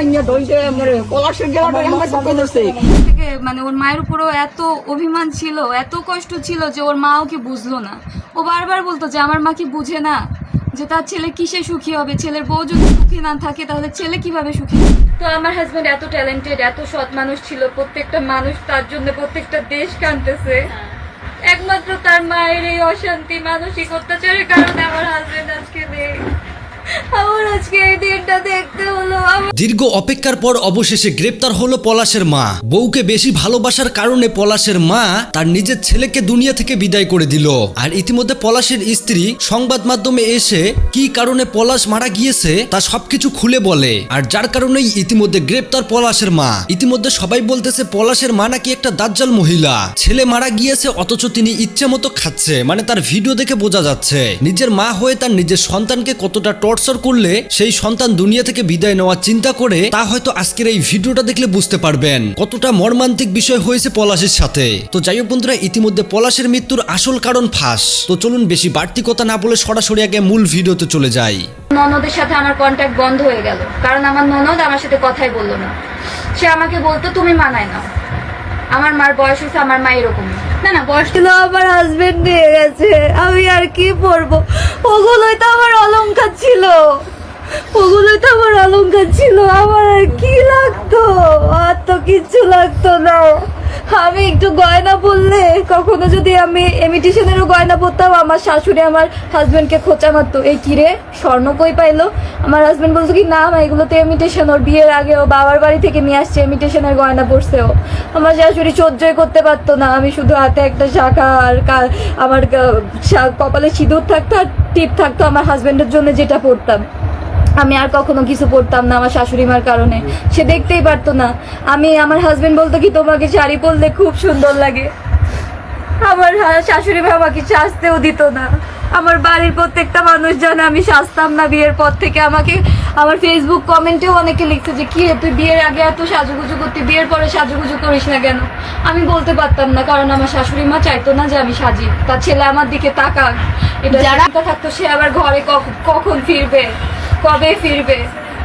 মাইনে ধরছে মানে পলাশের গেলাটা আমার চোখে ধরছে। থেকে মানে ওর মায়ের উপরও এত অভিমান ছিল এত কষ্ট ছিল যে ওর মা ওকে বুঝলো না। ও বারবার বলতো যে আমার মা কি বুঝে না যে তার ছেলে কিসে সুখী হবে? ছেলের বউ যদি সুখী না থাকে তাহলে ছেলে কীভাবে সুখী তো আমার হাজব্যান্ড এত ট্যালেন্টেড এত সৎ মানুষ ছিল প্রত্যেকটা মানুষ তার জন্য প্রত্যেকটা দেশ কানতেছে। একমাত্র তার মায়ের এই অশান্তি মানসিক অত্যাচারের কারণে আমার হাজবেন্ড আজকে নেই। দীর্ঘ অপেক্ষার পর অবশেষে গ্রেপ্তার হলো পলাশের মা। বউকে বেশি ভালোবাসার কারণে পলাশের মা তার নিজের ছেলেকে দুনিয়া থেকে বিদায় করে দিল। আর ইতিমধ্যে পলাশের স্ত্রী সংবাদ মাধ্যমে এসে কি কারণে পলাশ মারা গিয়েছে তা সবকিছু খুলে বলে। আর যার কারণেই ইতিমধ্যে গ্রেপ্তার পলাশের মা। ইতিমধ্যে সবাই বলতেছে পলাশের মা নাকি একটা দাজ্জাল মহিলা। ছেলে মারা গিয়েছে অথচ তিনি ইচ্ছে মতো খাচ্ছে মানে তার ভিডিও দেখে বোঝা যাচ্ছে। নিজের মা হয়ে তার নিজের সন্তানকে কতটা টর্চার করলে সেই সন্তান দুনিয়া থেকে বিদায় নেওয়ার চিন্তা করে, তা হয়তো আজকের এই ভিডিওটা দেখলে বুঝতে পারবেন। কতটা মর্মান্তিক বিষয় হয়েছে পলাশের সাথে। তো যাই হোক বন্ধুরা, ইতিমধ্যে পলাশের মৃত্যুর আসল কারণ ফাঁস। তো চলুন বেশি বাড়তি কথা না বলে সরাসরি আগে মূল ভিডিওতে চলে যাই। ননদের সাথে আমার কন্ট্যাক্ট বন্ধ হয়ে গেল। কারণ আমার ননদ আমার সাথে কথাই বলল না। সে আমাকে বলতো, তুমি মানায় না আমার মার বয়স হয়েছে, আমার মা এরকম। না না, বয়স ছিল আমার হাজবেন্ড নিয়ে গেছে। আমি আর কি পরবো? ওগুলোই তো আমার অলংকার ছিল। ওগুলোই তো আমার অলংকার ছিল। আমার আর কি লাগতো? আর তো কিচ্ছু লাগতো না। আমি একটু গয়না পরলে কখনো যদি আমি এমিটেশনেরও গয়না পরতাম, আমার শাশুড়ি আমার হাজবেন্ডকে খোঁচা মারতো। এই কিরে স্বর্ণ কই পাইলো? আমার হাজবেন্ড বলতো কি, না এগুলো তো এমিটেশন ওর বিয়ের আগে ও বাবার বাড়ি থেকে নিয়ে আসছে এমিটেশনের গয়না পরছে ও। আমার শাশুড়ি সহ্যই করতে পারতো না, আমি শুধু হাতে একটা শাখা আর আমার কপালে সিঁদুর থাকতো আর টিপ থাকতো আমার হাজবেন্ডের জন্য যেটা পরতাম। আমি আর কখনো কিছু পড়তাম না আমার শাশুড়ি মার কারণে। সে দেখতেই পারতো না। আমি আমার হাজবেন্ড বলতো কি তোমাকে শাড়ি পরলে খুব সুন্দর লাগে। আমার শাশুড়ি মা আমাকে সাজতেও দিত না। আমার বাড়ির প্রত্যেকটা মানুষ জানে আমি সাজতাম না বিয়ের পর থেকে। আমাকে আমার ফেসবুক কমেন্টেও অনেকে লিখছে যে কি রে, তুই বিয়ের আগে এত সাজুগুজু করতি বিয়ের পরে সাজুগুজু করিস না কেন? আমি বলতে পারতাম না কারণ আমার শাশুড়ি মা চাইতো না যে আমি সাজি। তার ছেলে আমার দিকে তাকাক। এটা যারা থাকতো সে আবার ঘরে কখন ফিরবে? কবে ফিরবে?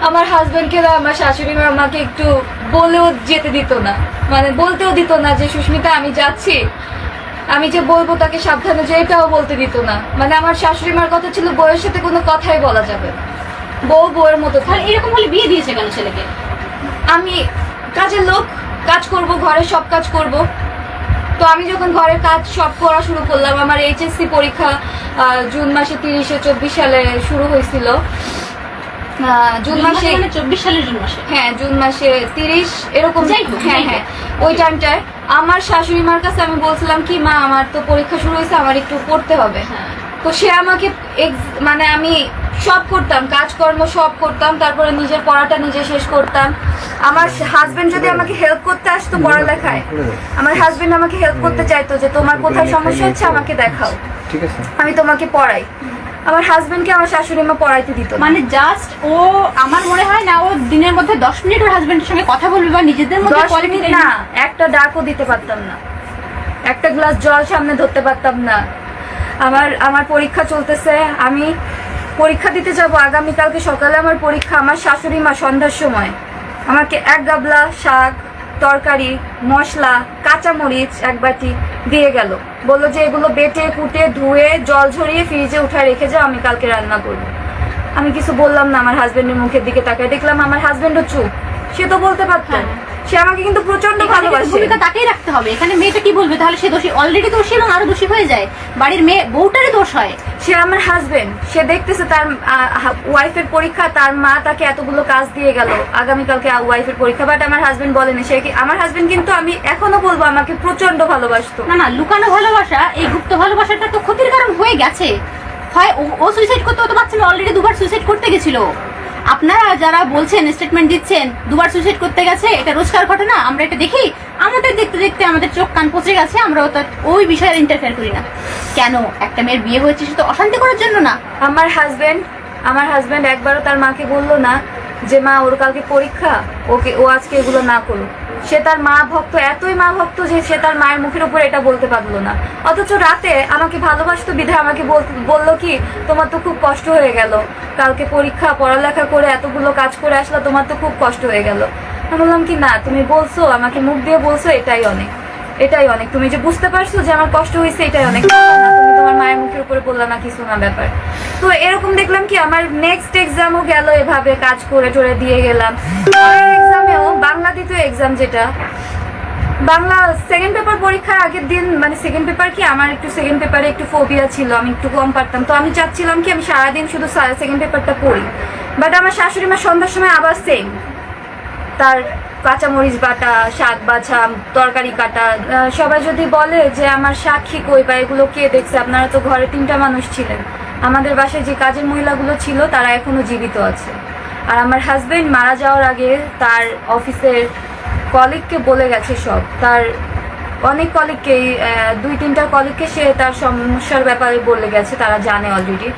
আমার হাজবেন্ডকে আমার শাশুড়ি মা আমাকে একটু বলেও যেতে দিত না। মানে বলতেও দিত না যে সুস্মিতা আমি যাচ্ছি। আমি যে বলব তাকে সাবধানে যে এটাও বলতে দিত না। মানে আমার শাশুড়ি মার কথা ছিল বউয়ের সাথে কোনো কথাই বলা যাবে বউ বউয়ের মতো আর এরকম হলে বিয়ে দিয়েছে কেন ছেলেকে? আমি কাজের লোক কাজ করব ঘরে সব কাজ করব। তো আমি যখন ঘরের কাজ সব করা শুরু করলাম আমার এইচএসসি পরীক্ষা জুন মাসে তিরিশে চব্বিশ সালে শুরু হয়েছিল। জুন মাসে মানে চব্বিশ সালের জুন মাসে। হ্যাঁ জুন মাসে তিরিশ এরকম হ্যাঁ হ্যাঁ। ওই টাইমটায় আমার শাশুড়ি মার কাছে আমি বলছিলাম কি মা আমার তো পরীক্ষা শুরু হয়েছে আমার একটু পড়তে হবে। হ্যাঁ। তো সে আমাকে মানে আমি সব করতাম কাজকর্ম সব করতাম তারপরে নিজের পড়াটা নিজে শেষ করতাম। আমার হাজবেন্ড যদি আমাকে হেল্প করতে আসতো পড়ালেখায় আমার হাজবেন্ড আমাকে হেল্প করতে চাইতো যে তোমার কোথায় সমস্যা হচ্ছে আমাকে দেখাও। ঠিক আছে। আমি তোমাকে পড়াই। আমার হাজবেন্ডকে আমার শাশুড়ি মা পড়াইতে দিত মানে জাস্ট ও আমার মনে হয় না ও দিনের মধ্যে দশ মিনিট ওর হাজবেন্ডের সঙ্গে কথা বলবে বা নিজেদের মধ্যে দশ মিনিট না একটা ডাকও দিতে পারতাম না। একটা গ্লাস জল সামনে ধরতে পারতাম না। আমার আমার পরীক্ষা চলতেছে আমি পরীক্ষা দিতে যাব আগামীকালকে সকালে আমার পরীক্ষা আমার শাশুড়ি মা সন্ধ্যার সময়। আমাকে এক গাবলা শাক তরকারি, মশলা, কাঁচামরিচ এক বাটি দিয়ে গেল। বলল যে এগুলো বেটে, কুটে, ধুয়ে, জল ঝরিয়ে ফ্রিজে উঠায় রেখে যাও, আমি কালকে রান্না করব। আমি কিছু বললাম না আমার হাজবেন্ডের মুখের দিকে তাকায়। দেখলাম আমার হাজবেন্ডও চুপ। সে তো বলতে পারতো। হ্যাঁ। সে আমাকে কিন্তু প্রচণ্ড ভালোবাসে। ভূমিকা তাকেই রাখতে হবে। এখানে মেয়েটা কি বলবে? তাহলে সে দোষী অলরেডি দোষী এবং আরও দোষী হয়ে যায়। বাড়ির মেয়ে বউটারই দোষ হয়। সে আমার হাজবেন্ড সে দেখতেছে তার ওয়াইফের পরীক্ষা তার মা তাকে এতগুলো কাজ দিয়ে গেল। আগামীকালকে ওয়াইফের পরীক্ষা। বাট আমার হাজবেন্ড বলেনি। সে কি আমার হাজবেন্ড কিন্তু আমি এখনও বলব আমাকে প্রচণ্ড ভালোবাসতো। না না লুকানো ভালোবাসা এই গুপ্ত ভালোবাসাটা তো ক্ষতির কারণ হয়ে গেছে। হয় ও- সুইসাইড করতে হতে পারছে না অলরেডি দুবার সুইসাইড করতে গেছিল। আপনারা যারা বলছেন স্টেটমেন্ট দিচ্ছেন, দুবার সুইসাইড করতে গেছে, এটা রোজকার ঘটনা, আমরা এটা দেখি। আমাদের দেখতে দেখতে আমাদের চোখ কান পচে গেছে, আমরা ওই বিষয়ে ইন্টারফেয়ার করি না। কেন? একটা মেয়ের বিয়ে হয়েছে, সে তো অশান্তি করার জন্য না। আমার হাজবেন্ড আমার হাজব্যান্ড একবারও তার মাকে বলল না যে, মা, ওর কালকে পরীক্ষা, ওকে, ও আজকে এগুলো না করুক। সে তার মা ভক্ত, এতই মা ভক্ত যে সে তার মায়ের মুখের উপর এটা বলতে পারল না। অথচ রাতে আমাকে ভালোবাসতো বিধায় আমাকে বল- বলল কি, তোমার তো খুব কষ্ট হয়ে গেল। কালকে পরীক্ষা, পড়ালেখা করে এতগুলো কাজ করে আসলো, তোমার তো খুব কষ্ট হয়ে গেল। আমি বললাম কি, না, তুমি বলছো, আমাকে মুখ দিয়ে বলছো, এটাই অনেক। এটাই অনেক। তুমি যে বুঝতে পারছ যে আমার কষ্ট হয়েছে, এটাই অনেক তুমি তোমার মায়ের মুখের উপরে বললা না কিছু না ব্যাপার। তো এরকম দেখলাম কি, আমার নেক্সট এক্সামও গেল এভাবে, কাজ করে টরে দিয়ে গেলাম। এক্সামেও বাংলা দ্বিতীয় এক্সাম যেটা, বাংলা সেকেন্ড পেপার পরীক্ষার আগের দিন মানে সেকেন্ড পেপার কি, আমার একটু সেকেন্ড পেপারে একটু ফোবিয়া ছিল, আমি একটু কম পারতাম। তো আমি চাচ্ছিলাম কি, আমি সারাদিন শুধু সেকেন্ড পেপারটা পড়ি। বাট আমার শাশুড়ি মা সন্ধ্যার সময় আবার সেম তার কাঁচামরিচ বাটা, শাক বাছা, তরকারি কাটা সবাই যদি বলে যে আমার সাক্ষী কই বা এগুলো কে দেখছে? আপনারা তো ঘরে তিনটা মানুষ ছিলেন। আমাদের বাসায় যে কাজের মহিলাগুলো ছিল, তারা এখনও জীবিত আছে। আর আমার হাজবেন্ড মারা যাওয়ার আগে তার অফিসের কলিগকে বলে গেছে সব। তার অনেক কলিগকেই দুই তিনটা কলিগকে সে তার সমস্যার ব্যাপারে বলে গেছে, তারা জানে অলরেডি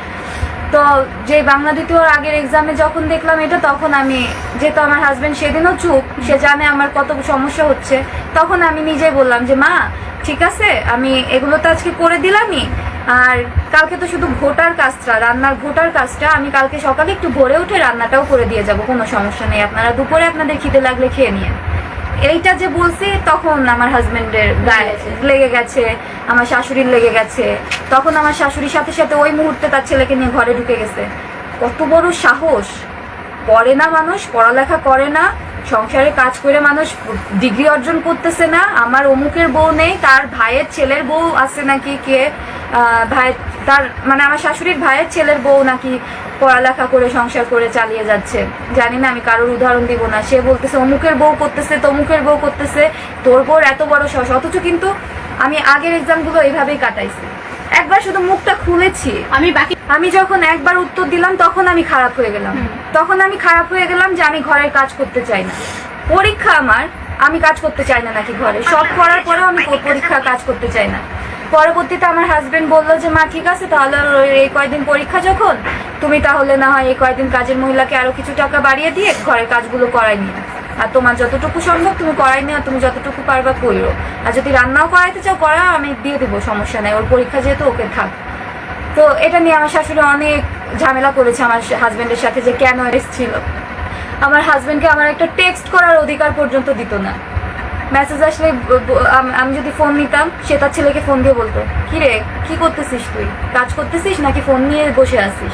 তো যে বাংলা দ্বিতীয় আগের এক্সামে যখন দেখলাম এটা, তখন আমি, যেহেতু আমার হাজবেন্ড সেদিনও চুপ, সে জানে আমার কত সমস্যা হচ্ছে, তখন আমি নিজেই বললাম যে, মা, ঠিক আছে, আমি এগুলো তো আজকে করে দিলামই, আর কালকে তো শুধু ঘোটার কাজটা, রান্নার ঘোটার কাজটা, আমি কালকে সকালে একটু ভোরে উঠে রান্নাটাও করে দিয়ে যাব, কোনো সমস্যা নেই, আপনারা দুপুরে আপনাদের খিদে লাগলে খেয়ে নিয়ে এইটা যে বলছি, তখন আমার হাজবেন্ডের গায়ে লেগে গেছে, আমার শাশুড়ির লেগে গেছে। তখন আমার শাশুড়ির সাথে সাথে ওই মুহূর্তে তার ছেলেকে নিয়ে ঘরে ঢুকে গেছে। কত বড় সাহস! পড়ে না মানুষ, পড়ালেখা করে না, সংসারে কাজ করে মানুষ, ডিগ্রি অর্জন করতেছে না। আমার অমুকের বউ নেই, তার ভাইয়ের ছেলের বউ আছে নাকি কে? ভাই তার মানে আমার শাশুড়ির ভাইয়ের ছেলের বউ নাকি পড়ালেখা করে সংসার করে চালিয়ে যাচ্ছে। জানি না আমি কারোর উদাহরণ দিব না। সে বলতেছে অমুকের বউ করতেছে তমুকের বউ করতেছে তোর বউর এত বড় সাহস। অথচ কিন্তু আমি আগের এক্সামগুলো এইভাবেই কাটাইছি। একবার শুধু মুখটা খুলেছি। আমি বাকি আমি যখন একবার উত্তর দিলাম তখন আমি খারাপ হয়ে গেলাম। তখন আমি খারাপ হয়ে গেলাম যে আমি ঘরের কাজ করতে চাই না। পরীক্ষা আমার আমি কাজ করতে চাই না নাকি ঘরে। সব করার পরেও আমি পরীক্ষা কাজ করতে চাই না। পরবর্তীতে আমার হাজবেন্ড বলল যে, মা, ঠিক আছে, তাহলে এই কয়দিন পরীক্ষা যখন, তুমি তাহলে না হয় এই কয়দিন কাজের মহিলাকে আরও কিছু টাকা বাড়িয়ে দিয়ে ঘরের কাজগুলো করাই নিও। আর তোমার যতটুকু সম্ভব তুমি করাই নিও তুমি যতটুকু পারবা কইরো আর যদি রান্নাও করাইতে চাও করা আমি দিয়ে দেবো, সমস্যা নেই, ওর পরীক্ষা যেহেতু ওকে থাক। তো এটা নিয়ে আমার শাশুড়ি অনেক ঝামেলা করেছে আমার হাজবেন্ডের সাথে যে কেন এসেছিল আমার হাজবেন্ডকে আমার একটা টেক্সট করার অধিকার পর্যন্ত দিত না। মেসেজ আসলে আম- যদি ফোন নিতাম, সে তার ছেলেকে ফোন দিয়ে বলতো, কি রে, কি করতেছিস তুই? কাজ করতেছিস নাকি ফোন নিয়ে বসে আছিস?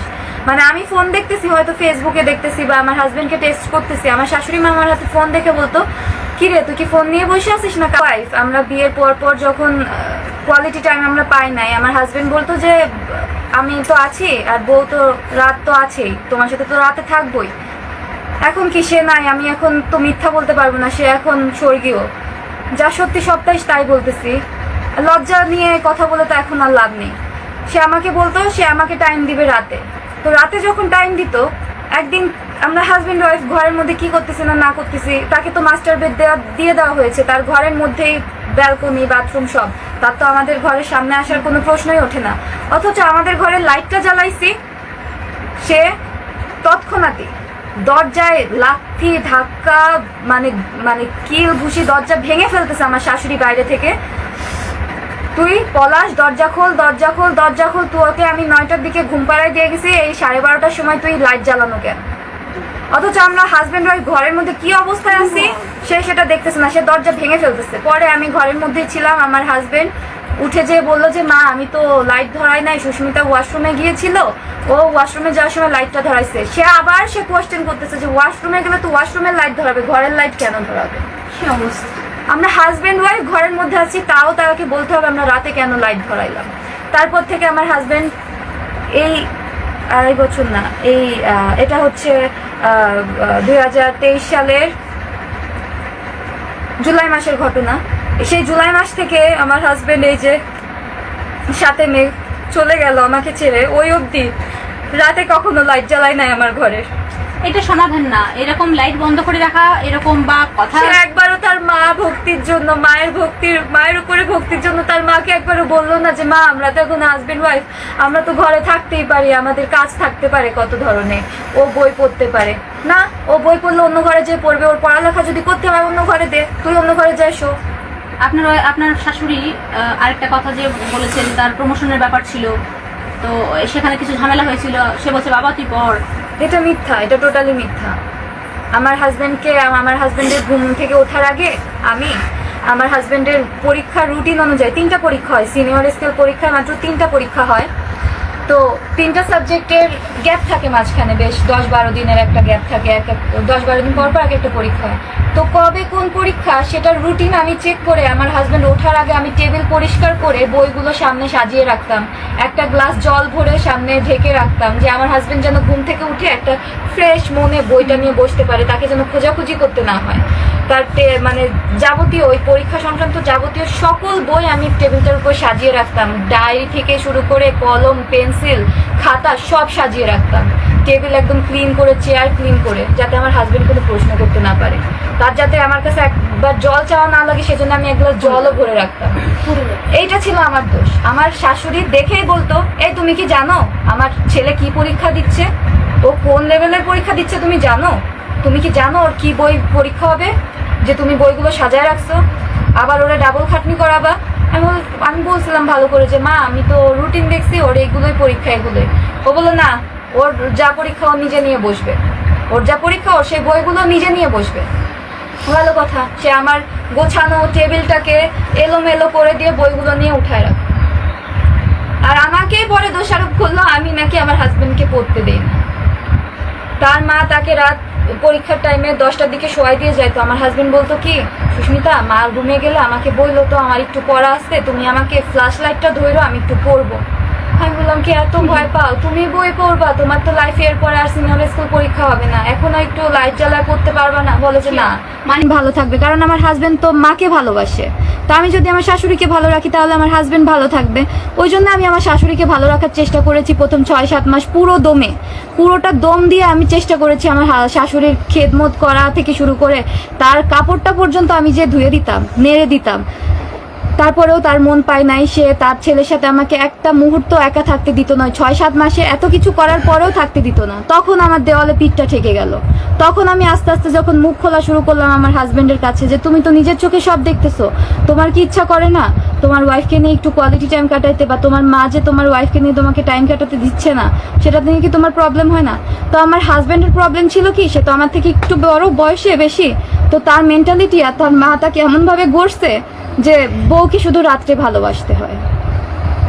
মানে আমি ফোন দেখতেছি, হয়তো ফেসবুকে দেখতেছি বা আমার হাজবেন্ডকে টেক্সট করতেছি। আমার শাশুড়ি মা আমার হাতে ফোন দেখে বলতো, কি রে, তুই কি ফোন নিয়ে বসে আছিস না ওয়াইফ আমরা বিয়ের পর পর যখন কোয়ালিটি টাইম আমরা পাই নাই, আমার হাজবেন্ড বলতো যে, আমি তো আছি, আর বউ তো রাত তো আছেই, তোমার সাথে তো রাতে থাকবোই। এখন কি সে নাই? আমি এখন তো মিথ্যা বলতে পারব না, সে এখন স্বর্গীয়। যা সত্যি সপ্তাহে তাই বলতেছি। লজ্জা নিয়ে কথা বলে তো এখন আর লাভ নেই। সে আমাকে বলতো, সে আমাকে টাইম দিবে রাতে। তো রাতে যখন টাইম দিত, একদিন আমরা হাজব্যান্ড ওয়াইফ ঘরের মধ্যে কি করতেছি না না করতেছি, তাকে তো মাস্টার বেড দেওয়া দিয়ে দেওয়া হয়েছে। তার ঘরের মধ্যেই ব্যালকনি বাথরুম সব। তার তো আমাদের ঘরের সামনে আসার কোনো প্রশ্নই ওঠে না। অথচ আমাদের ঘরের লাইটটা জ্বালাইছি, সে তৎক্ষণাৎই। দরজায় লাথি, ধাক্কা মানে মানে কিল ঘুষি দরজা ভেঙে ফেলতেছে আমার শাশুড়ি বাইরে থেকে। তুই পলাশ, দরজা খোল দরজা খোল দরজা খোল, তুই ওকে আমি নয়টার দিকে ঘুম পাড়ায় দিয়ে গেছি, এই সাড়ে বারোটার সময় তুই লাইট জ্বালানো কেন? অথচ আমরা হাজবেন্ড ওয়াইফ ঘরের মধ্যে কি অবস্থায় আছি, সে সেটা দেখতেছে না, সে দরজা ভেঙে ফেলতেছে। পরে আমি ঘরের মধ্যেই ছিলাম, আমার হাজবেন্ড উঠে যে বলল যে মা আমি তো লাইট ধরাই নাই সুস্মিতা ওয়াশরুমে গিয়েছিল। ও ওয়াশরুমে যাওয়ার সময় লাইটটা ধরাইছে। সে আবার সে কোয়েশ্চেন করতেছে যে ওয়াশরুমে গেলে তো ওয়াশরুমের লাইট ধরাবে ঘরের লাইট কেন ধরাবে? অবস্থা? আমরা হাজবেন্ড ওয়াইফ ঘরের মধ্যে আছি তাও তাকে বলতে হবে আমরা রাতে কেন লাইট ধরাইলাম। তারপর থেকে আমার হাজবেন্ড এই আড়াই বছর না এই এটা হচ্ছে দুই হাজার তেইশ সালের জুলাই মাসের ঘটনা। সেই জুলাই মাস থেকে আমার হাজবেন্ড এই যে সাথে মেয়ে চলে গেল আমাকে ছেড়ে ওই অবধি রাতে কখনো লাইট জ্বালাই নাই আমার ঘরের এটা সমাধান না। এরকম লাইট বন্ধ করে রাখা এরকম বা কথা একবারও তার মা মা ভক্তির জন্য মায়ের ভক্তির মায়ের উপরে ভক্তির জন্য তার মাকে একবারও বলল না যে মা আমরা তো এখন হাজবেন্ড ওয়াইফ আমরা তো ঘরে থাকতেই পারি আমাদের কাজ থাকতে পারে কত ধরনের। ও বই পড়তে পারে। না ও বই পড়লে অন্য ঘরে যে পড়বে ওর পড়ালেখা যদি করতে হয় অন্য ঘরে দে তুই অন্য ঘরে যাই শো আপনার আপনার শাশুড়ি আরেকটা কথা যে বলেছেন, তার প্রমোশনের ব্যাপার ছিল। তো সেখানে কিছু ঝামেলা হয়েছিল, সে বলছে, বাবা, তুই পড়। এটা মিথ্যা, এটা টোটালি মিথ্যা। আমার হাজব্যান্ডকে আমার হাজব্যান্ডের ঘুম থেকে ওঠার আগে আমি আমার হাজব্যান্ডের পরীক্ষার রুটিন অনুযায়ী, তিনটা পরীক্ষা হয় সিনিয়র স্কেল পরীক্ষায় মাত্র তিনটা পরীক্ষা হয়। তো তিনটা সাবজেক্টের গ্যাপ থাকে মাঝখানে বেশ, দশ বারো দিনের একটা গ্যাপ থাকে, এক দশ বারো দিন পর পর এক একটা পরীক্ষা। তো কবে কোন পরীক্ষা, সেটার রুটিন আমি চেক করে, আমার হাজব্যান্ড ওঠার আগে আমি টেবিল পরিষ্কার করে বইগুলো সামনে সাজিয়ে রাখতাম। একটা গ্লাস জল ভরে সামনে ঢেকে রাখতাম যে আমার হাজব্যান্ড যেন ঘুম থেকে উঠে একটা ফ্রেশ মনে বইটা নিয়ে বসতে পারে, তাকে যেন খোঁজাখুঁজি করতে না হয়। তার মানে যাবতীয়, ওই পরীক্ষা সংক্রান্ত যাবতীয় সকল বই আমি টেবিলটার উপর সাজিয়ে রাখতাম। ডায়েরি থেকে শুরু করে কলম, পেন্সিল, খাতা সব সাজিয়ে রাখতাম। টেবিল একদম ক্লিন করে, চেয়ার ক্লিন করে, যাতে আমার হাজবেন্ড কোনো প্রশ্ন করতে না পারে। তার যাতে আমার কাছে একবার জল চাওয়া না লাগে, সেজন্য আমি এক গ্লাস জলও ভরে রাখতাম। এইটা ছিল আমার দোষ। আমার শাশুড়ি দেখেই বলতো, এই, তুমি কি জানো? আমার ছেলে কি পরীক্ষা দিচ্ছে? ও কোন লেভেলের পরীক্ষা দিচ্ছে তুমি জানো? তুমি কি জানো ওর কি বই পরীক্ষা হবে? যে তুমি বইগুলো সাজায় রাখছো, আবার ওরা ডাবল খাটনি করাবা। আমি বল- আমি বলছিলাম ভালো করে যে, মা, আমি তো রুটিন দেখছি, ওর এইগুলোই পরীক্ষা এগুলোই ও বলল, না, ওর যা পরীক্ষা ও নিজে নিয়ে বসবে। ওর যা পরীক্ষা, ওর সেই বইগুলো নিজে নিয়ে বসবে। ভালো কথা, সে আমার গোছানো টেবিলটাকে এলোমেলো করে দিয়ে বইগুলো নিয়ে উঠায় রাখে। আর আমাকেই পরে দোষারোপ করল, আমি নাকি আমার হাজবেন্ডকে পড়তে দেই তার মা তাকে রাত পরীক্ষার টাইমে দশটার দিকে শোয়াই দিয়ে যায়। তো আমার হাজব্যান্ড বলতো, কি, সুস্মিতা, মা রুমে গেলে, আমাকে বলল তো আমার একটু পড়া আসতে তুমি আমাকে ফ্ল্যাশ লাইটটা ধরো আমি একটু পড়ব। আমি বললাম কি, এত ভয় পাও? তুমি বই পড়বা? তোমার তো লাইফে এরপরে আর সিনিয়র স্কুল পরীক্ষা হবে না। এখনও একটু লাইট জ্বালায় পড়তে পারবা না? বলে যে, না। মানে ভালো থাকবে, কারণ আমার হাজবেন্ড তো মাকে ভালোবাসে। তো আমি যদি আমার শাশুড়িকে ভালো রাখি, তাহলে আমার হাজবেন্ড ভালো থাকবে। ওই জন্য আমি আমার শাশুড়িকে ভালো রাখার চেষ্টা করেছি প্রথম ছয় সাত মাস পুরো দমে। পুরোটা দম দিয়ে আমি চেষ্টা করেছি আমার শাশুড়ির খেদমত করা থেকে শুরু করে, তার কাপড়টা পর্যন্ত আমি যে ধুয়ে দিতাম, নেড়ে দিতাম তারপরেও তার মন পায় নাই, সে তার ছেলের সাথে আমাকে একটা মুহূর্ত একা থাকতে দিত না, ছয় সাত মাসে এত কিছু করার পরেও থাকতে দিত না। তখন আমার দেওয়ালে পিঠটা ঠেকে গেল। তখন আমি আস্তে আস্তে যখন মুখ খোলা শুরু করলাম আমার হাজবেন্ডের কাছে যে, তুমি তো নিজের চোখে সব দেখতেছো। তোমার কি ইচ্ছা করে না? তোমার ওয়াইফকে নিয়ে একটু কোয়ালিটি টাইম কাটাইতে বা তোমার মা যে তোমার ওয়াইফকে নিয়ে তোমাকে টাইম কাটাতে দিচ্ছে না, সেটা নিয়ে কি তোমার প্রবলেম হয় না? তো আমার হাজবেন্ডের প্রবলেম ছিল কি, সে তো আমার থেকে একটু বড় বয়সে বেশি, তো তার মেন্টালিটি আর তার মা তাকে এমনভাবে গড়ছে যে বউকে শুধু রাত্রে ভালোবাসতে হয়।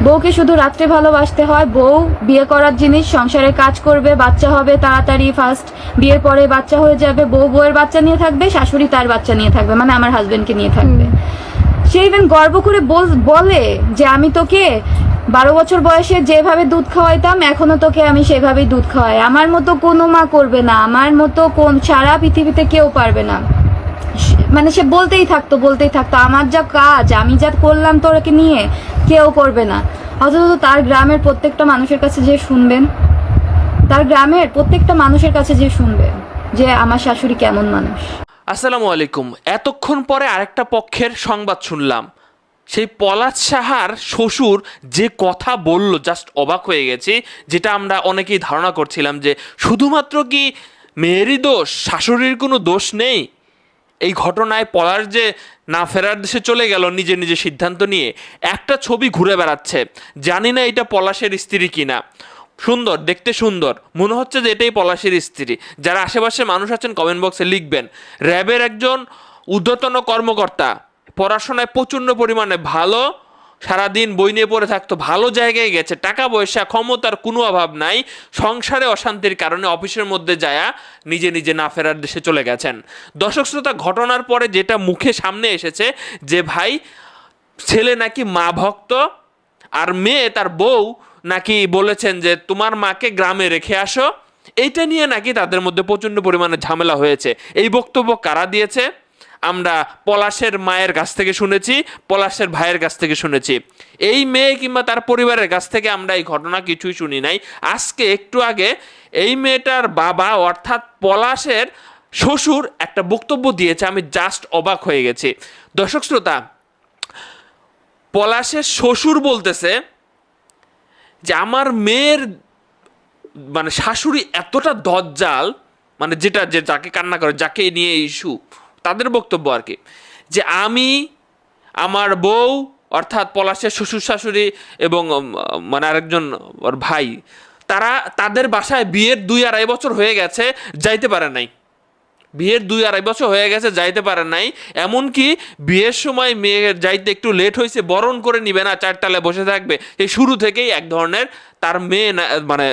বউকে শুধু রাত্রে ভালোবাসতে হয়, বউ বিয়ে করার জিনিস, সংসারে কাজ করবে, বাচ্চা হবে তাড়াতাড়ি ফার্স্ট বিয়ের পরে বাচ্চা হয়ে যাবে, বউ বউয়ের বাচ্চা নিয়ে থাকবে, শাশুড়ি তার বাচ্চা নিয়ে থাকবে মানে আমার হাজবেন্ডকে নিয়ে থাকবে। সে ইভেন গর্ব করে বল- যে আমি তোকে বারো বছর বয়সে যেভাবে দুধ খাওয়াইতাম, এখনও তোকে আমি সেভাবেই দুধ খাওয়াই। আমার মতো কোনো মা করবে না, আমার মতো কোন সারা পৃথিবীতে কেউ পারবে না। মানে সে বলতেই থাকতো বলতেই থাকতো, আমার যা কাজ, আমি যা করলাম তোরকে নিয়ে কেউ করবে না। অথচ তার গ্রামের প্রত্যেকটা মানুষের কাছে যে শুনবেন, তার গ্রামের প্রত্যেকটা মানুষের কাছে যে শুনবে যে আমার শাশুড়ি কেমন মানুষ। আসসালামু আলাইকুম। এতক্ষণ পরে আরেকটা পক্ষের সংবাদ শুনলাম। সেই পলাশ সাহার শ্বশুর যে কথা বলল, জাস্ট অবাক হয়ে গেছি, যেটা আমরা অনেকেই ধারণা করছিলাম যে শুধুমাত্র কি মেয়েরই দোষ, শাশুড়ির কোনো দোষ নেই? এই ঘটনায় পলার যে না ফেরার দেশে চলে গেল নিজে নিজে সিদ্ধান্ত নিয়ে, একটা ছবি ঘুরে বেড়াচ্ছে। জানি না এটা পলাশের স্ত্রী কিনা। সুন্দর, দেখতে সুন্দর। মনে হচ্ছে যে এটাই পলাশের স্ত্রী। যারা আশেপাশের মানুষ আছেন কমেন্ট বক্সে লিখবেন, র্যাবের একজন ঊর্ধ্বতন কর্মকর্তা, পড়াশোনায় প্রচণ্ড পরিমাণে ভালো সারাদিন বই নিয়ে পড়ে থাকতো, ভালো জায়গায় গেছে, টাকা পয়সা, ক্ষমতার কোনো অভাব নাই, সংসারে অশান্তির কারণে অফিসের মধ্যে যায়া নিজে নিজে না ফেরার দেশে চলে গেছেন। দর্শক শ্রোতা, ঘটনার পরে যেটা মুখে সামনে এসেছে যে ভাই, ছেলে নাকি মা ভক্ত আর মেয়ে তার বউ নাকি বলেছেন যে তোমার মাকে গ্রামে রেখে আসো। এইটা নিয়ে নাকি তাদের মধ্যে প্রচণ্ড পরিমাণে ঝামেলা হয়েছে। এই বক্তব্য কারা দিয়েছে? আমরা পলাশের মায়ের কাছ থেকে শুনেছি, পলাশের ভাইয়ের কাছ থেকে শুনেছি। এই মেয়ে কিংবা তার পরিবারের কাছ থেকে আমরা এই ঘটনা কিছুই শুনি নাই। আজকে একটু আগে এই মেয়েটার বাবা অর্থাৎ পলাশের শ্বশুর একটা বক্তব্য দিয়েছে, আমি জাস্ট অবাক হয়ে গেছি। দর্শক শ্রোতা, পলাশের শ্বশুর বলতেছে যে আমার মেয়ের মানে শাশুড়ি এতটা দজ্জাল মানে যেটা যে যাকে কান্না করে, যাকে নিয়ে ইস্যু তাদের বক্তব্য আর কি। যে আমি, আমার বউ, অর্থাৎ পলাশের শ্বশুর শাশুড়ি এবং মানে আরেকজন ওর ভাই, তারা তাদের বাসায় বিয়ের দুই আড়াই বছর হয়ে গেছে, যাইতে পারে নাই। বিয়ের দুই আড়াই বছর হয়ে গেছে, যাইতে পারে নাই। এমনকি বিয়ের সময় মেয়ের যাইতে একটু লেট হয়েছে বরণ করে নিবে না চারটালে বসে থাকবে। এই শুরু থেকেই এক ধরনের তার মেয়ে মানে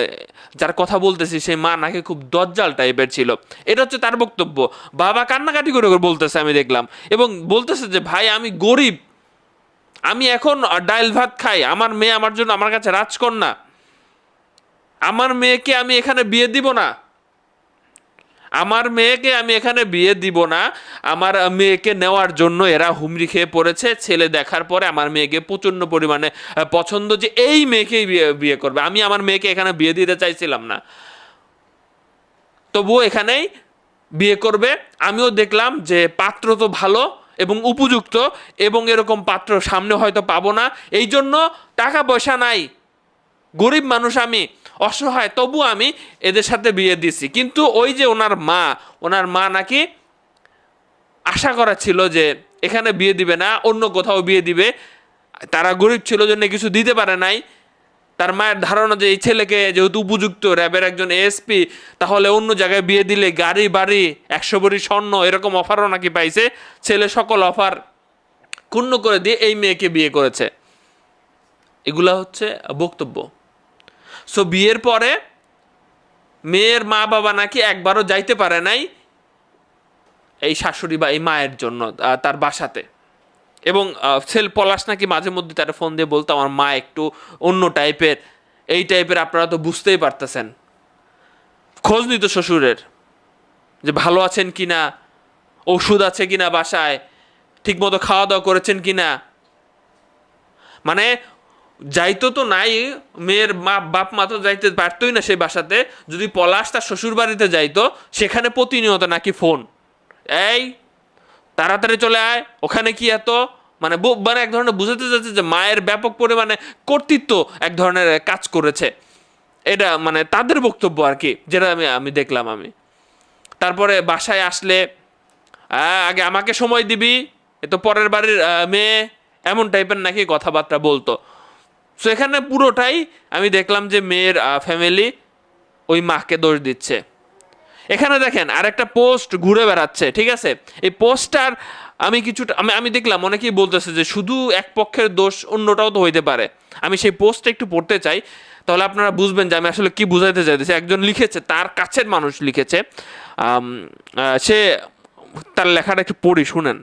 যার কথা বলতেছি, সেই মা নাকি খুব দজ্জাল টাইপের ছিল। এটা হচ্ছে তার বক্তব্য। বাবা কান্নাকাটি করে করে বলতেছে, আমি দেখলাম। এবং বলতেছে যে, ভাই, আমি গরিব। আমি এখন ডাইল ভাত খাই। আমার মেয়ে আমার জন্য আমার কাছে রাজকন্যা। আমার মেয়েকে আমি এখানে বিয়ে দিব না। আমার মেয়েকে আমি এখানে বিয়ে দিব না। আমার মেয়েকে নেওয়ার জন্য এরা হুমড়ি খেয়ে পড়েছে। ছেলে দেখার পরে আমার মেয়েকে প্রচণ্ড পরিমাণে পছন্দ যে এই মেয়েকেই বিয়ে বিয়ে করবে। আমি আমার মেয়েকে এখানে বিয়ে দিতে চাইছিলাম না। তবুও এখানেই বিয়ে করবে। আমিও দেখলাম যে পাত্র তো ভালো এবং উপযুক্ত এবং এরকম পাত্র সামনে হয়তো পাবো না। এই জন্য টাকা পয়সা নাই। গরিব মানুষ আমি। অসহায়, তবু আমি এদের সাথে বিয়ে দিছি। কিন্তু ওই যে ওনার মা ওনার মা নাকি আশা করা ছিল যে এখানে বিয়ে দিবে না, অন্য কোথাও বিয়ে দিবে। তারা গরিব ছিল, জন্য কিছু দিতে পারে নাই। তার মায়ের ধারণা যে এই ছেলেকে যেহেতু উপযুক্ত, র্যাবের একজন এসপি তাহলে অন্য জায়গায় বিয়ে দিলে গাড়ি, বাড়ি, একশো বড়ি স্বর্ণ এরকম অফারও নাকি পাইছে। ছেলে সকল অফার ক্ষুণ্ণ করে দিয়ে এই মেয়েকে বিয়ে করেছে। এগুলা হচ্ছে বক্তব্য। সো বিয়ের পরে মেয়ের মা বাবা নাকি একবারও যাইতে পারে নাই এই শাশুড়ি বা এই মায়ের জন্য তার বাসাতে। এবং সেল পলাশ নাকি মাঝে মধ্যে তারা ফোন দিয়ে বলতো, আমার মা একটু অন্য টাইপের, এই টাইপের আপনারা তো বুঝতেই পারতেছেন। খোঁজ নিত শ্বশুরের যে ভালো আছেন কি না ওষুধ আছে কি না বাসায়, ঠিকমতো খাওয়া দাওয়া করেছেন কি না মানে যাইতো তো নাই, মেয়ের মা, বাপ মা তো যাইতে পারতোই না সেই বাসাতে। যদি পলাশ তার শ্বশুর বাড়িতে যাইতো, সেখানে প্রতিনিয়ত নাকি ফোন। এই, তাড়াতাড়ি চলে আয়, ওখানে কি এত? মানে মানে এক ধরনের বুঝাতে যাচ্ছে যে মায়ের ব্যাপক পরিমাণে কর্তৃত্ব এক ধরনের কাজ করেছে। এটা মানে তাদের বক্তব্য আর কি, যেটা আমি আমি দেখলাম আমি। তারপরে বাসায় আসলে আগে আমাকে সময় দিবি, এ তো পরের বাড়ির মেয়ে। এমন টাইপের নাকি কথাবার্তা বলতো। সো এখানে পুরোটাই আমি দেখলাম যে মেয়ের ফ্যামিলি ওই মাকে দোষ দিচ্ছে। এখানে দেখেন আর একটা পোস্ট ঘুরে বেড়াচ্ছে, ঠিক আছে? এই পোস্টটার আমি কিছুটা, আমি আমি দেখলাম, অনেকেই বলতেছে যে শুধু এক পক্ষের দোষ, অন্যটাও তো হইতে পারে। আমি সেই পোস্টটা একটু পড়তে চাই, তাহলে আপনারা বুঝবেন যে আমি আসলে কি বুঝাইতে চাইতেছি। একজন লিখেছে, তার কাছের মানুষ লিখেছে সে, তার লেখাটা একটু পড়ি, শুনেন।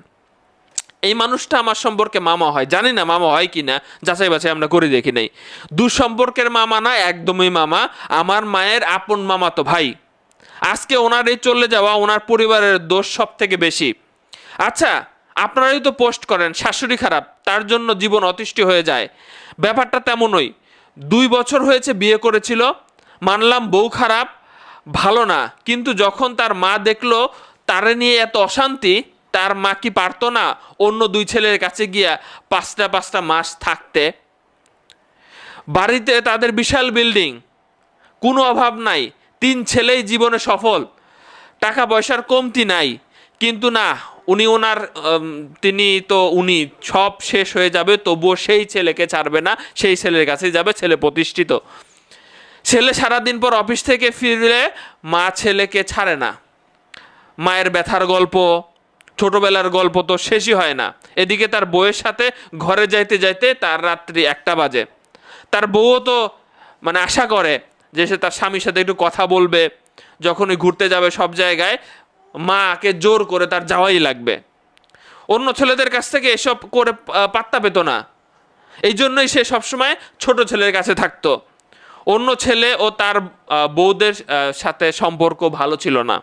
এই মানুষটা আমার সম্পর্কে মামা হয়। জানি না মামা হয় কি না, যাচাই বাছাই আমরা করে দেখি নাই। দুঃসম্পর্কের মামা না, একদমই মামা। আমার মায়ের আপন মামা তো ভাই। আজকে ওনার এই চলে যাওয়া ওনার পরিবারের দোষ সব থেকে বেশি। আচ্ছা আপনারাই তো পোস্ট করেন, শাশুড়ি খারাপ, তার জন্য জীবন অতিষ্ঠ হয়ে যায়। ব্যাপারটা তেমনই। দুই বছর হয়েছে বিয়ে করেছিল, মানলাম বউ খারাপ, ভালো না। কিন্তু যখন তার মা দেখল, তারে নিয়ে এত অশান্তি তার মা কি পারতো না অন্য দুই ছেলের কাছে গিয়া পাঁচটা পাঁচটা মাস থাকতে? বাড়িতে তাদের বিশাল বিল্ডিং। কোনো অভাব নাই। তিন ছেলেই জীবনে সফল। টাকা পয়সার কমতি নাই। কিন্তু না, উনি ওনার তিনি তো উনি সব শেষ হয়ে যাবে, তবুও সেই ছেলেকে ছাড়বে না, সেই ছেলের কাছেই যাবে, ছেলে প্রতিষ্ঠিত। ছেলে সারাদিন পর অফিস থেকে ফিরলে মা ছেলেকে ছাড়ে না। মায়ের ব্যথার গল্প ছোটবেলার গল্প তো শেষই হয় না। এদিকে তার বউয়ের সাথে ঘরে যাইতে যাইতে তার রাত্রি একটা বাজে। তার বউও তো মানে আশা করে যে সে তার স্বামীর সাথে একটু কথা বলবে, যখনই ঘুরতে যাবে সব জায়গায় মাকে জোর করে তার যাওয়াই লাগবে। অন্য ছেলেদের কাছ থেকে এসব করে পাত্তা পেত না। এই জন্যই সে সবসময় ছোট ছেলের কাছে থাকতো। অন্য ছেলে ও তার বউদের সাথে সম্পর্ক ভালো ছিল না।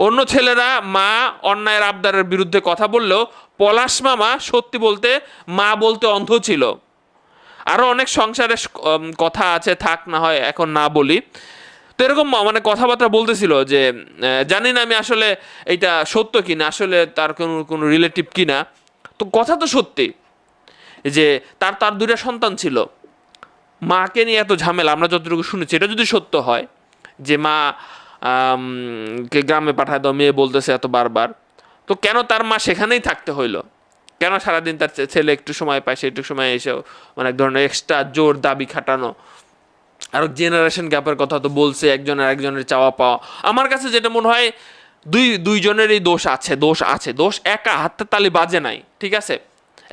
অন্য ছেলেরা মা অন্যায়ের আবদারের বিরুদ্ধে কথা বললেও পলাশ মামা সত্যি বলতে মা বলতে অন্ধ ছিল। আরও অনেক সংসারের স- উম, কথা আছে থাক না হয় এখন না বলি। তো এরকম মানে কথাবার্তা বলতেছিল যে জানি না আমি আসলে এটা সত্য কি না আসলে তার কোনো কোনো রিলেটিভ কি না তো কথা তো সত্যি যে তার তার দুইটা সন্তান ছিল। মাকে নিয়ে এত ঝামেলা আমরা যতটুকু শুনেছি এটা যদি সত্য হয় যে মা কে গ্রামে পাঠায় দাও, মেয়ে বলতেছে এত বারবার। তো কেন তার মা সেখানেই থাকতে হইল? কেন সারাদিন তার ছেলে একটু সময় পায়, সে একটু সময় এসেও মানে এক ধরনের এক্সট্রা জোর দাবি খাটানো? আর জেনারেশন গ্যাপের কথা তো বলছে, একজনের একজনের চাওয়া পাওয়া। আমার কাছে যেটা মনে হয়, দুই, দুইজনেরই দোষ আছে দোষ আছে, দোষ একা হাতের তালি বাজে নাই, ঠিক আছে?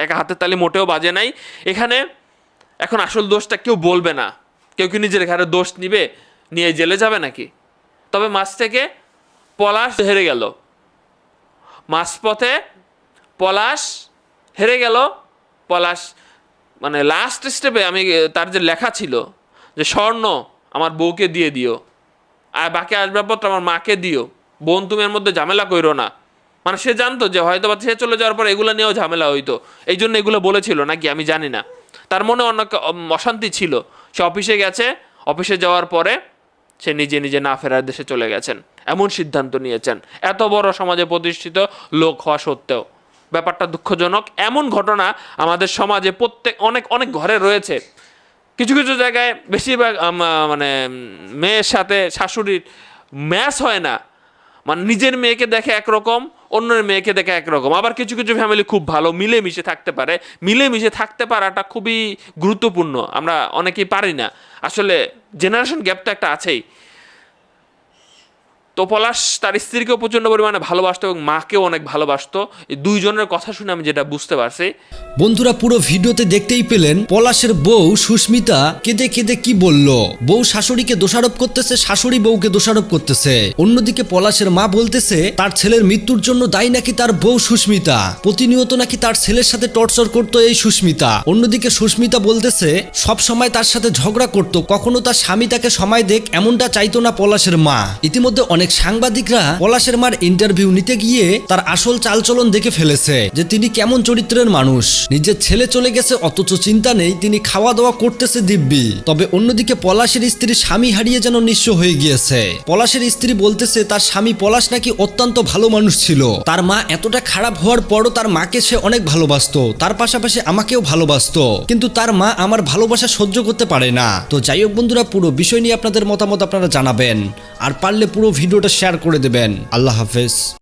একা হাতের তালি মোটেও বাজে নাই। এখানে এখন আসল দোষটা কেউ বলবে না। কেউ কি নিজের ঘরে দোষ নিবে? নিয়ে জেলে যাবে নাকি? তবে মাছ থেকে পলাশ হেরে গেল। মাঝপথে পলাশ হেরে গেল। পলাশ মানে লাস্ট স্টেপে আমি, তার যে লেখা ছিল যে, স্বর্ণ আমার বউকে দিয়ে দিও, আর বাকি আসবাবপত্র আমার মাকে দিও, বোন তুমি এর মধ্যে ঝামেলা কইরো না। মানে সে জানতো যে হয়তো বা সে চলে যাওয়ার পর এগুলো নিয়েও ঝামেলা হইতো। এই জন্য এগুলো বলেছিল নাকি আমি জানি না। তার মনে অনেক অশান্তি ছিল। সে অফিসে গেছে, অফিসে যাওয়ার পরে সে নিজে নিজে না ফেরার দেশে চলে গেছেন। এমন সিদ্ধান্ত নিয়েছেন। এত বড় সমাজে প্রতিষ্ঠিত লোক হওয়া সত্ত্বেও। ব্যাপারটা দুঃখজনক। এমন ঘটনা আমাদের সমাজে প্রত্যেক, অনেক অনেক ঘরে রয়েছে। কিছু কিছু জায়গায় বেশিরভাগ মানে মেয়ের সাথে শাশুড়ির ম্যাচ হয় না। মানে নিজের মেয়েকে দেখে একরকম অন্যের মেয়েকে দেখে একরকম। আবার কিছু কিছু ফ্যামিলি খুব ভালো, মিলেমিশে থাকতে পারে। মিলেমিশে থাকতে পারাটা খুবই গুরুত্বপূর্ণ, আমরা অনেকেই পারি না। আসলে জেনারেশন গ্যাপ তো একটা আছেই। তো পলাশ তার স্ত্রীকেও প্রচণ্ড পরিমাণে ভালোবাসতো এবং মাকেও অনেক ভালোবাসতো। এই দুইজনের কথা শুনে আমি যেটা বুঝতে পারছি। বন্ধুরা, পুরো ভিডিওতে দেখতেই পেলেন, পলাশের বউ সুস্মিতা কেঁদে কেঁদে কি বলল? বউ শাশুড়িকে দোষারোপ করতেছে, শাশুড়ি বউকে দোষারোপ করতেছে। অন্যদিকে পলাশের মা বলতেছে, তার ছেলের মৃত্যুর জন্য দায়ী নাকি তার বউ সুস্মিতা? প্রতিনিয়ত নাকি তার ছেলের সাথে টর্চার করতো এই সুস্মিতা? অন্যদিকে সুস্মিতা বলতেছে, সব সময় তার সাথে ঝগড়া করত, কখনো তার স্বামী তাকে সময় দেখ, এমনটা চাইতো না পলাশের মা। ইতিমধ্যে অনেক সাংবাদিকরা পলাশের মার ইন্টারভিউ নিতে গিয়ে তার আসল চালচলন দেখে ফেলেছে যে তিনি কেমন চরিত্রের মানুষ। নিজের ছেলে চলে গেছে, অথচ চিন্তা নেই, তিনি খাওয়া দাওয়া করতেছে দিব্যি। তবে অন্যদিকে পলাশের স্ত্রী স্বামী হারিয়ে যেন নিঃস্ব হয়ে গিয়েছে। পলাশের স্ত্রী বলতেছে, তার স্বামী পলাশ নাকি অত্যন্ত ভালো মানুষ ছিল। তার মা এতটা খারাপ হওয়ার পরও তার মাকে সে অনেক ভালোবাসতো। তার পাশাপাশি আমাকেও ভালোবাসতো। কিন্তু তার মা আমার ভালোবাসা সহ্য করতে পারে না। তো যাই হোক বন্ধুরা, পুরো বিষয় নিয়ে আপনাদের মতামত আপনারা জানাবেন। আর পারলে পুরো ভিডিওটা শেয়ার করে দেবেন। আল্লাহ হাফেজ।